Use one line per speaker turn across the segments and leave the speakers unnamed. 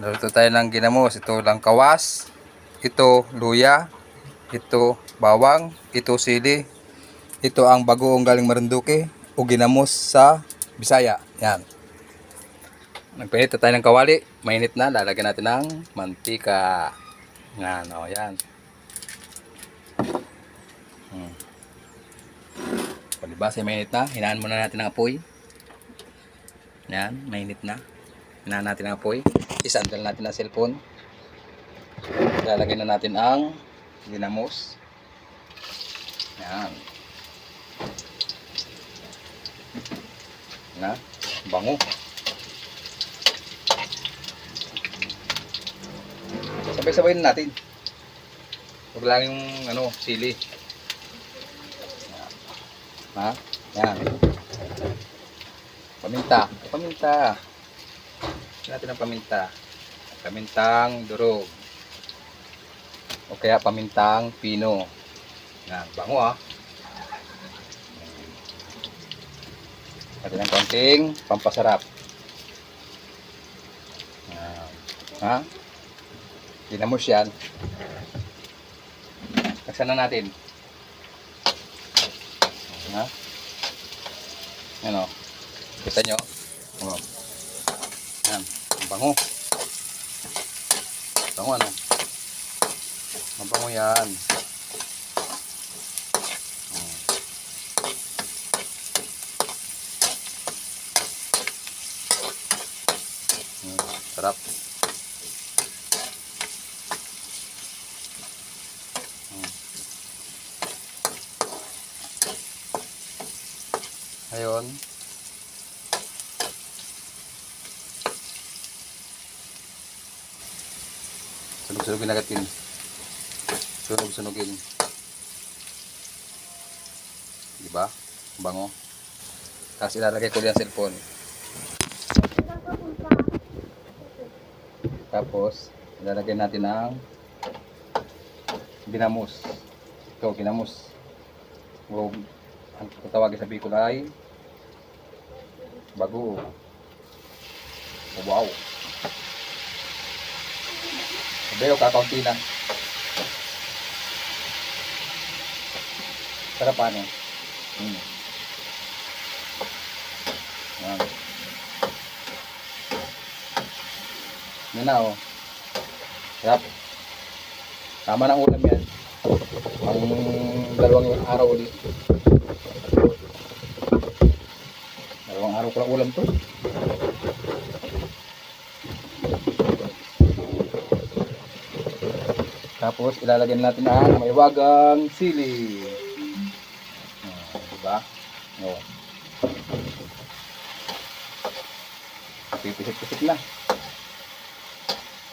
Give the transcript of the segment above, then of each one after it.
Naluto tayo ng ginamos. Ito lang kawas. Ito luya. Ito bawang. Ito sili. Ito ang bagoong galing Marinduque o ginamos sa Bisaya. Yan. Nagpainit na tayo ng kawali. Mainit na. Lalagyan natin ng mantika. Yan. O, yan. Hmm. Palibas ay mainit na. Hinaan muna natin ang apoy. Yan. Mainit na. Hinaan natin ang apoy. Isandal natin ang cellphone. Lalagyan na natin ang ginamos. Yan. Na, bango. Sabay-sabayin natin. Huwag lang yung ano, sili. Ha? Yan. Paminta. Paminta. Lagyan natin ng paminta. Pamintang durog. O kaya pamintang pino. Yan. Bango ah. Lagyan ng konting pampasarap. Yan. Ha? Ginamos yan. Taksan na natin. Ha? Ano? Kita nyo? Oh. Yan. Ang bango. Bango ano? Mabango yan. Hmm. Sarap. Hmm. Ngayon, sunog-sunogin na natin. Sunog-sunogin. Diba? Bango. Tapos ilalagay ko din ang cellphone. Tapos, ilalagay natin ang ginamos. Ito, ginamos. O, ang tatawagin sa Bicol ay bago. Wow. Ko, kakaunti lang. Sarap ano? Hmm. Yan. Yan na oh. Sarap. Tama ng ulam yan. Ang dalawang araw ulit. Dalawang araw ko lang ulam to. Tapos ilalagyan natin ang may wagang sili. Ah, diba? Oh. Pipisik-pisik na.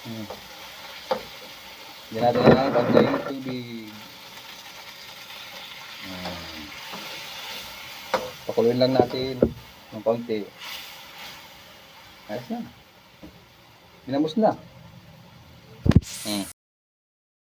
Hmm. Lagyan natin ang konting tubig. Hmm. Pakuluin lang natin ng konti. Ayos na. Binamos na. Hmm.